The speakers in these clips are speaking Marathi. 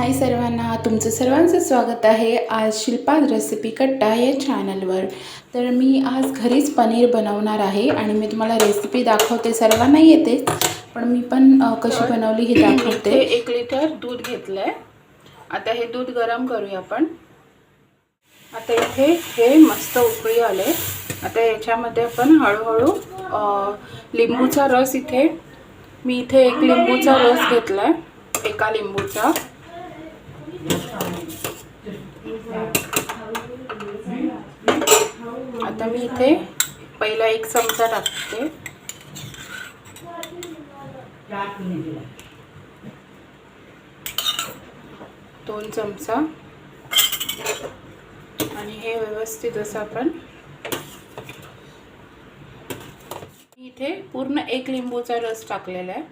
हाय सर्वांना तुमचं सर्वांचं स्वागत आहे आज शिल्पा रेसिपी कट्टा या चॅनलवर तर मी आज घरीच पनीर बनवणार आहे आणि मी तुम्हाला रेसिपी दाखवते सर्वांना येते. पण मी पण कशी बनवली हे दाखवते. एक लिटर दूध घेतलंय. आता हे दूध गरम करूया आपण. आता इथे हे मस्त उकळी आले. आता याच्यामध्ये आपण हळूहळू लिंबूचा रस इथे मी इथे एक लिंबूचा रस घेतलाय एका लिंबूचा. आता मी इथे पहिला एक चमचा टाकते. दोन चमचा. आणि हे व्यवस्थित असं आपण इथे पूर्ण एक लिंबूचा रस टाकलेला आहे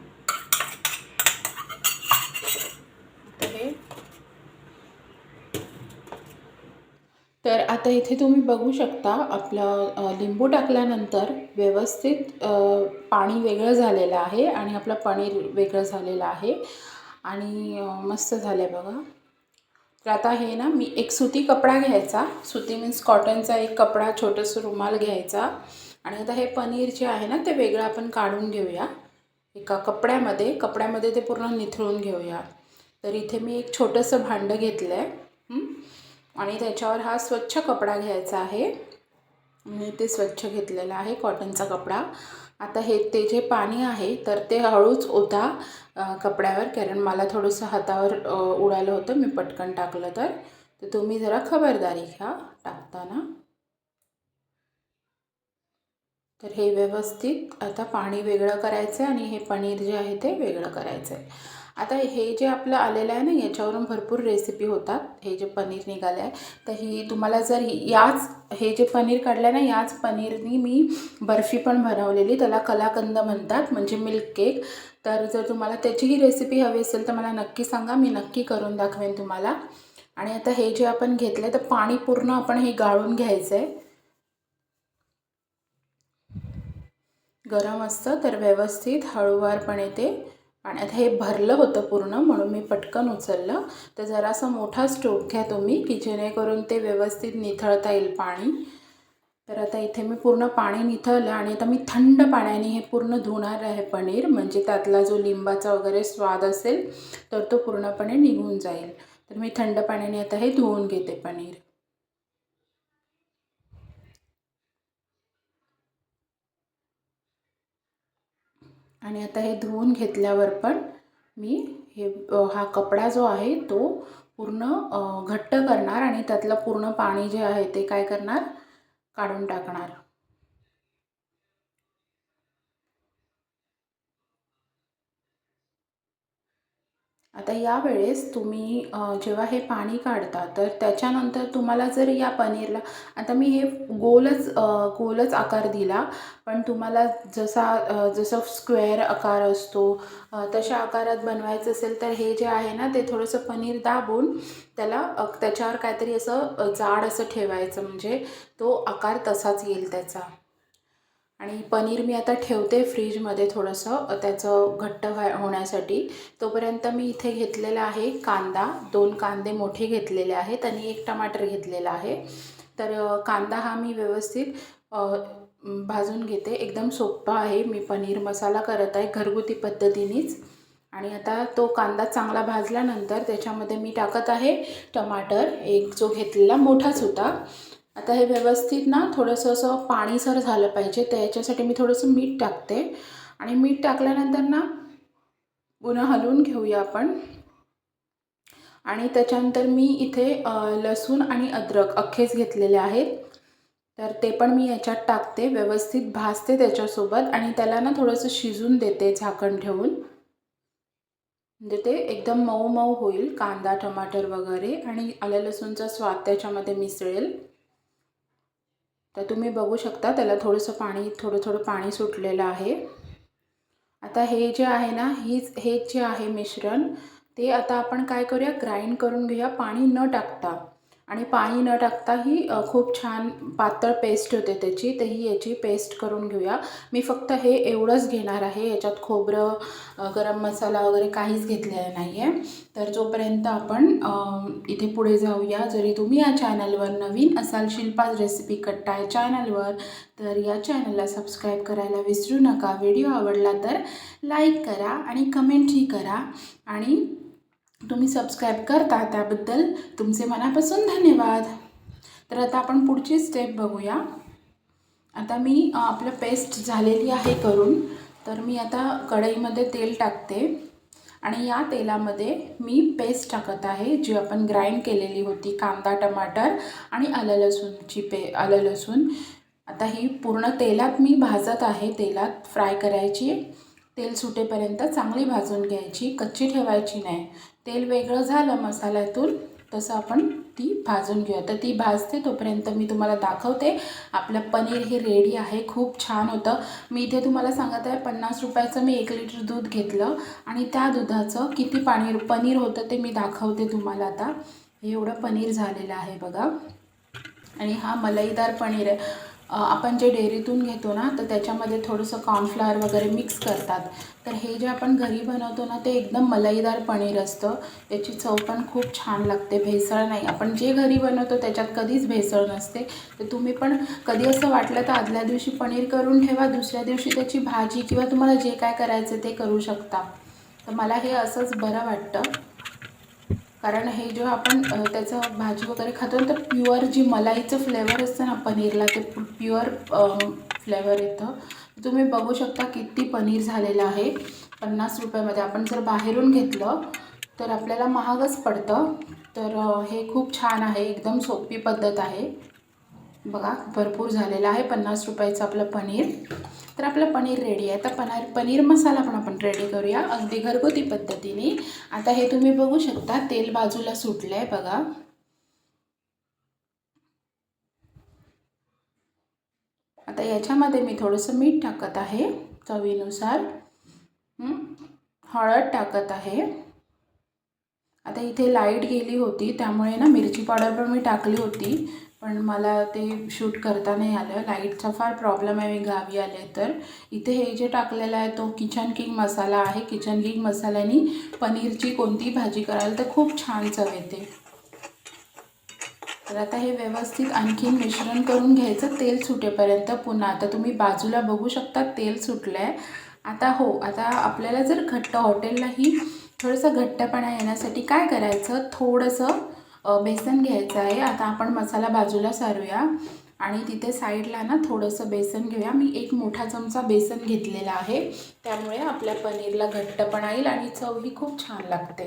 आता हे तर आता इथे तुम्ही बघू शकता आपलं लिंबू टाकल्यानंतर व्यवस्थित पाणी वेगळं झालेलं आहे आणि आपलं पनीर वेगळं झालेलं आहे आणि मस्त झालं आहे बघा. तर आता हे ना मी एक सुती कपडा घ्यायचा. सुती मीन्स कॉटनचा एक कपडा छोटंसं रुमाल घ्यायचा. आणि आता हे पनीर जे आहे ना ते वेगळं आपण काढून घेऊया. एका कपड्यामध्ये कपड्यामध्ये ते पूर्ण निथळून घेऊया. तर इथे मी एक छोटंसं भांडं घेतलं आहे आणि त्याच्यावर हा स्वच्छ कपडा घ्यायचा आहे. मी ते स्वच्छ घेतलेला आहे कॉटनचा कपडा. आता हे ते जे पाणी आहे तर ते हळूच ओता कपड्यावर. कारण मला थोडंसं हातावर उडालं होतं मी पटकन टाकलं तर. तर तुम्ही जरा खबरदारी घ्या टाकताना. तर हे व्यवस्थित आता पाणी वेगळं करायचं आहे आणि हे पनीर जे आहे ते वेगळं करायचं आहे आता हे जे आपलं आलेलं आहे ना याच्यावरून भरपूर रेसिपी होतात. हे जे पनीर निघालं आहे तर ही तुम्हाला जर याच हे जे पनीर काढलं आहे ना याच पनीरनी मी बर्फी पण बनवलेली. त्याला कलाकंद म्हणतात म्हणजे मिल्क केक तर जर तुम्हाला त्याचीही रेसिपी हवी असेल तर मला नक्की सांगा. मी नक्की करून दाखवेन तुम्हाला. आणि आता हे जे आपण घेतलं तर पाणी पूर्ण आपण हे गाळून घ्यायचं आहे गरम असतं तर व्यवस्थित हळूवारपणे ते पाण्यात हे भरलं होतं पूर्ण म्हणून मी पटकन उचललं. तर जरासा मोठा स्टोव घ्या तुम्ही की जेणेकरून ते व्यवस्थित निथळता येईल पाणी. तर आता इथे मी पूर्ण पाणी निथळलं आणि आता मी थंड पाण्याने हे पूर्ण धुणार आहे पनीर. म्हणजे त्यातला जो लिंबाचा वगैरे स्वाद असेल तर तो पूर्णपणे निघून जाईल. तर मी थंड पाण्याने आता हे धुवून घेते पनीर. आणि आता हे धुवून घेतल्यावर पण मी हे हा कपडा जो आहे तो पूर्ण घट्ट करणार आणि त्यातलं पूर्ण पाणी जे आहे ते काय करणार? काढून टाकणार. आता यावेळेस तुम्ही जेव्हा हे पाणी काढता तर त्याच्यानंतर तुम्हाला जर या पनीरला आता मी हे गोलच गोलच आकार दिला पण तुम्हाला जसा जसं स्क्वेअर आकार असतो तशा आकारात बनवायचं असेल तर हे जे आहे ना ते थोडंसं पनीर दाबून त्याला त्याच्यावर काहीतरी असं जाड असं ठेवायचं म्हणजे तो आकार तसाच येईल त्याचा. आणि पनीर मी आता ठेवते फ्रीजमध्ये थोडंसं त्याचं घट्ट व्हाय होण्यासाठी. तोपर्यंत मी इथे घेतलेला आहे कांदा. दोन कांदे मोठे घेतलेले आहेत आणि एक टमाटर घेतलेला आहे. तर कांदा हा मी व्यवस्थित भाजून घेते. एकदम सोपं आहे. मी पनीर मसाला करत आहे घरगुती पद्धतीनेच. आणि आता तो कांदा चांगला भाजल्यानंतर त्याच्यामध्ये मी टाकत आहे टमाटर. एक जो घेतलेला मोठाच होता. आता हे व्यवस्थित ना थोडंसं असं पाणीसर झालं पाहिजे. तर याच्यासाठी मी थोडंसं मीठ टाकते. आणि मीठ टाकल्यानंतर ना पुन्हा हलवून घेऊया आपण. आणि त्याच्यानंतर मी इथे लसूण आणि अद्रक अख्खेच घेतलेले आहेत. तर ते पण मी याच्यात टाकते. व्यवस्थित भाजते त्याच्यासोबत. आणि त्याला ना थोडंसं शिजून देते झाकण ठेवून. म्हणजे ते एकदम मऊ मऊ होईल. कांदा टमाटर वगैरे. आणि आलं लसूणचा स्वाद त्याच्यामध्ये मिसळेल. तर तुम्ही बघू शकता त्याला थोडंसं पाणी थोडं थोडं पाणी सुटलेलं आहे. आता हे जे आहे ना हीच हे जे आहे मिश्रण ते आता आपण काय करूया ग्राइंड करून घेऊया पाणी न टाकता. आणि पाणी न टाकताही खूप छान पातळ पेस्ट होते त्याची. तर ही याची पेस्ट करून घेऊया. मी फक्त हे एवढंच घेणार आहे. याच्यात खोबरं गरम मसाला वगैरे काहीच घेतलेला नाही आहे तर जोपर्यंत आपण इथे पुढे जाऊया जरी तुम्ही या चॅनलवर नवीन असाल शिल्पाज रेसिपी कट्टा या चॅनलवर तर या चॅनलला सबस्क्राईब करायला विसरू नका. व्हिडिओ आवडला तर लाईक करा आणि कमेंटही करा. आणि तुम्ही सबस्क्राईब करता त्याबद्दल तुमचे मनापासून धन्यवाद. तर आता आपण पुढची स्टेप बघूया. आता मी आपलं पेस्ट झालेली आहे करून. तर मी आता कढईमध्ये तेल टाकते. आणि या तेलामध्ये मी पेस्ट टाकत आहे जी आपण ग्राइंड केलेली होती कांदा टमाटर आणि आलं लसूणची पे आलं लसूण. आता ही पूर्ण तेलात मी भाजत आहे तेलात फ्राय करायची. तेल सुटेपर्यंत चांगली भाजून घ्यायची कच्ची ठेवायची नाही. तेल वेगळं झालं मसाल्यातून तसं आपण ती भाजून घेऊया. तर ती भाजते तोपर्यंत मी तुम्हाला दाखवते. आपलं पनीर हे रेडी आहे खूप छान होतं. मी इथे तुम्हाला सांगत आहे पन्नास रुपयाचं मी एक लिटर दूध घेतलं आणि त्या दुधाचं किती पाणी पनीर होतं ते मी दाखवते तुम्हाला आता. हे एवढं पनीर झालेलं आहे बघा. आणि हा मलईदार पनीर आहे. आपण जे डेअरीतून घेतो ना तर त्याच्यामध्ये थोडंसं कॉर्नफ्लॉवर वगैरे मिक्स करतात. तर हे जे आपण घरी बनवतो ना ते एकदम मलईदार पनीर असतं. त्याची चव पण खूप छान लागते. भेसळ नाही. आपण जे घरी बनवतो त्याच्यात कधीच भेसळ नसते. तर तुम्ही पण कधी असं वाटलं तर आदल्या दिवशी पनीर करून ठेवा. दुसऱ्या दिवशी त्याची भाजी किंवा तुम्हाला जे काय करायचं ते करू शकता. तर मला हे असंच बरं वाटतं. कारण हे जेव्हा आपण त्याचं भाजी वगैरे खातो तर प्युअर जी मलाईचं फ्लेवर असतं ना पनीरला ते प्युअर फ्लेवर येतं. तुम्ही बघू शकता किती पनीर झालेलं आहे. पन्नास रुपयामध्ये. आपण जर बाहेरून घेतलं तर आपल्याला महागच पडतं. तर हे खूप छान आहे. एकदम सोपी पद्धत आहे. बघा भरपूर झालेला आहे. पन्नास रुपयाचं आपलं पनीर. तर आपलं पनीर रेडी आहे. तर पनीर पनीर मसाला पण आपण रेडी करूया. अगदी घरगुती पद्धतीने. आता हे तुम्ही बघू शकता तेल बाजूला सुटलं आहे बघा. आता याच्यामध्ये मी थोडंसं मीठ टाकत आहे चवीनुसार. हळद टाकत आहे. आता इथे लाइट गेली होती त्यामुळे ना मिरची पावडर पण मी टाकली होती. पण मला ते शूट करता नाही आलं. लाईटचा फार प्रॉब्लेम आहे मी गावी आले तर. इथे हे जे टाकलेलं आहे तो किचन किंग मसाला आहे. किचन किंग मसाल्याने पनीरची कोणतीही भाजी कराल तर खूप छान चव येते. तर आता हे व्यवस्थित आणखीन मिश्रण करून घ्यायचं. तेल सुटेपर्यंत पुन्हा आता तुम्ही बाजूला बघू शकता तेल सुटलं आहे आता हो आता आपल्याला जर घट्ट हॉटेललाही थोडंसं घट्टपणा येण्यासाठी काय करायचं? थोडंसं बेसन घ्यायचं आहे. आता आपण मसाला बाजूला सारूया. आणि तिथे साईडला ना थोडंसं बेसन घेऊया. मी एक मोठा चमचा बेसन घेतलेला आहे. त्यामुळे आपल्या पनीरला घट्टपणा येईल आणि चवही खूप छान लागते.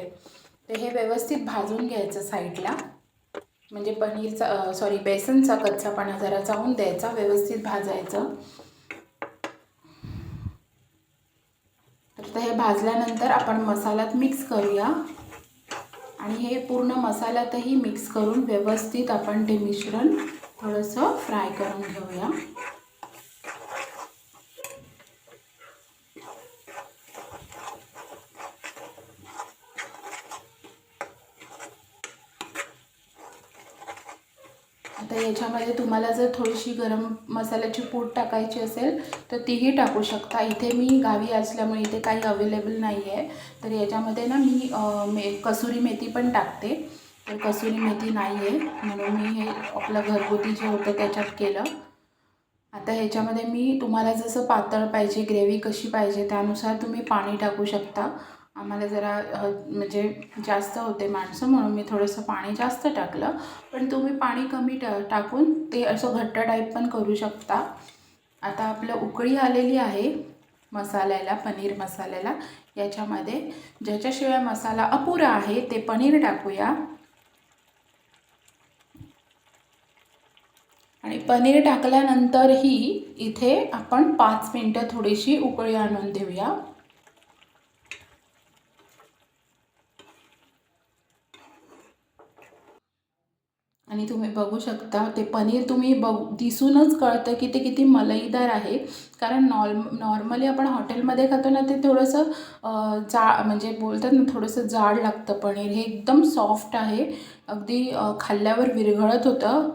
तर हे व्यवस्थित भाजून घ्यायचं साईडला. म्हणजे पनीरचा सॉरी बेसनचा कच्चापणा जरा जाऊन द्यायचा. व्यवस्थित भाजायचं. तर हे भाजल्यानंतर आपण मसाल्यात मिक्स करूया. आणि हे पूर्ण मसाल्यातही मिक्स करून व्यवस्थित आपण ते मिश्रण थोडंसं फ्राय करून घेऊया. आता याच्यामध्ये तुम्हाला जर थोडीशी गरम मसाल्याची पूड टाकायची असेल तर तीही टाकू शकता. इथे मी गावी असल्यामुळे इथे काही अवेलेबल नाही आहे तर याच्यामध्ये ना मी मे कसुरी मेथी पण टाकते. तर कसुरी मेथी नाही आहे म्हणून मी हे आपलं घरगुती जे होतं त्याच्यात केलं. आता ह्याच्यामध्ये मी तुम्हाला जसं पातळ पाहिजे ग्रेव्ही कशी पाहिजे त्यानुसार तुम्ही पाणी टाकू शकता. आम्हाला जरा म्हणजे जास्त होते माणसं म्हणून मी थोडंसं पाणी जास्त टाकलं. पण तुम्ही पाणी कमी टा टाकून ते असं घट्ट टाईप पण करू शकता. आता आपलं उकळी आलेली आहे मसाल्याला पनीर मसाल्याला. याच्यामध्ये ज्याच्याशिवाय मसाला अपुरा आहे ते पनीर टाकूया. आणि पनीर टाकल्यानंतरही इथे आपण पाच मिनटं थोडीशी उकळी आणून देऊया. आणि तुम्ही बघू शकता ते पनीर तुम्ही बघ दिसूनच कळतं की ते किती मलईदार आहे. कारण नॉर्म नॉर्मली आपण हॉटेलमध्ये खातो ना ते थोडंसं जा म्हणजे बोलतात ना थोडंसं जाड लागतं पनीर. हे एकदम सॉफ्ट आहे. अगदी खाल्ल्यावर विरघळत होतं.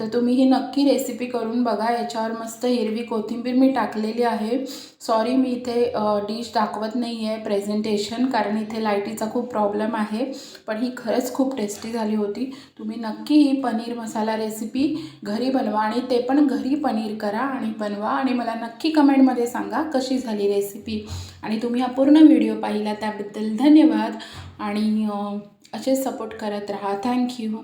तर तुम्ही ही नक्की रेसिपी करून बघा. याच्यावर मस्त हिरवी कोथिंबीर मी टाकलेली आहे. सॉरी मी इथे डिश दाखवत नाही आहे प्रेझेंटेशन कारण इथे लाईटीचा खूप प्रॉब्लेम आहे. पण ही खरंच खूप टेस्टी झाली होती. तुम्ही नक्की ही पनीर मसाला रेसिपी घरी बनवा आणि ते पण घरी पनीर करा आणि बनवा. आणि मला नक्की कमेंटमध्ये सांगा कशी झाली रेसिपी आणि तुम्ही हा पूर्ण व्हिडिओ पाहिला त्याबद्दल धन्यवाद. आणि असे असेच सपोर्ट करत राहा. थँक्यू